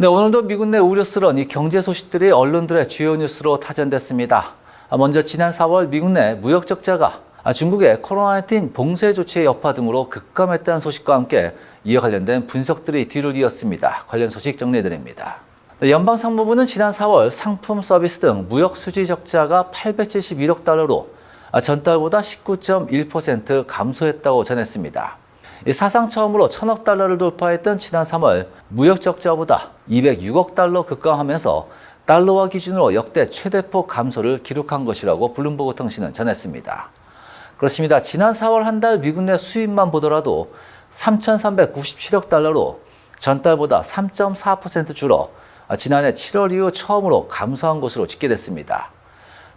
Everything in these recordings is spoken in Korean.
네, 오늘도 미국 내 우려스러운 이 경제 소식들이 언론들의 주요 뉴스로 타전됐습니다. 아, 먼저 지난 4월 미국 내 무역 적자가 아, 중국의 코로나19 봉쇄 조치의 여파 등으로 급감했다는 소식과 함께 이에 관련된 분석들이 뒤를 이었습니다. 관련 소식 정리해드립니다. 네, 연방상무부는 지난 4월 상품 서비스 등 무역 수지 적자가 871억 달러로 아, 전달보다 19.1% 감소했다고 전했습니다. 이 사상 처음으로 천억 달러를 돌파했던 지난 3월 무역 적자보다 206억 달러 급감하면서 달러화 기준으로 역대 최대폭 감소를 기록한 것이라고 블룸버그 통신은 전했습니다. 그렇습니다. 지난 4월 한 달 미국 내 수입만 보더라도 3,397억 달러로 전달보다 3.4% 줄어 지난해 7월 이후 처음으로 감소한 것으로 집계됐습니다.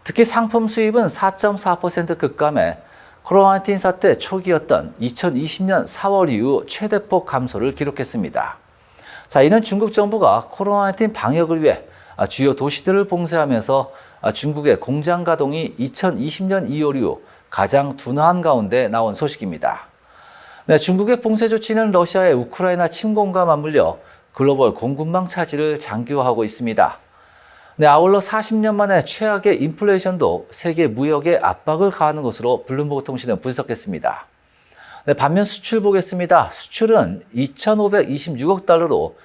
특히 상품 수입은 4.4% 급감해 코로나19 사태 초기였던 2020년 4월 이후 최대폭 감소를 기록했습니다. 자, 이는 중국 정부가 코로나19 방역을 위해 주요 도시들을 봉쇄하면서 중국의 공장 가동이 2020년 2월 이후 가장 둔화한 가운데 나온 소식입니다. 네, 중국의 봉쇄 조치는 러시아의 우크라이나 침공과 맞물려 글로벌 공급망 차질을 장기화하고 있습니다. 네, 아울러 40년 만에 최악의 인플레이션도 세계 무역에 압박을 가하는 것으로 블룸버그 통신은 분석했습니다. 네, 반면 수출 보겠습니다. 수출은 2,526억 달러로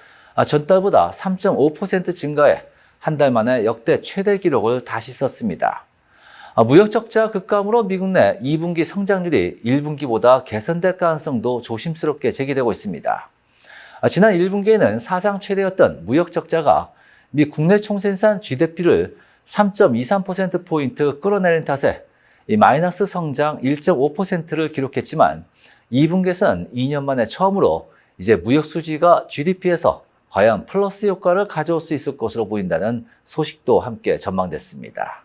전달보다 3.5% 증가해 한 달 만에 역대 최대 기록을 다시 썼습니다. 무역 적자 급감으로 미국 내 2분기 성장률이 1분기보다 개선될 가능성도 조심스럽게 제기되고 있습니다. 지난 1분기에는 사상 최대였던 무역 적자가 미 국내 총생산 GDP를 3.23%포인트 끌어내린 탓에 마이너스 성장 1.5%를 기록했지만 2분기에서는 2년 만에 처음으로 이제 무역 수지가 GDP에서 과연 플러스 효과를 가져올 수 있을 것으로 보인다는 소식도 함께 전망됐습니다.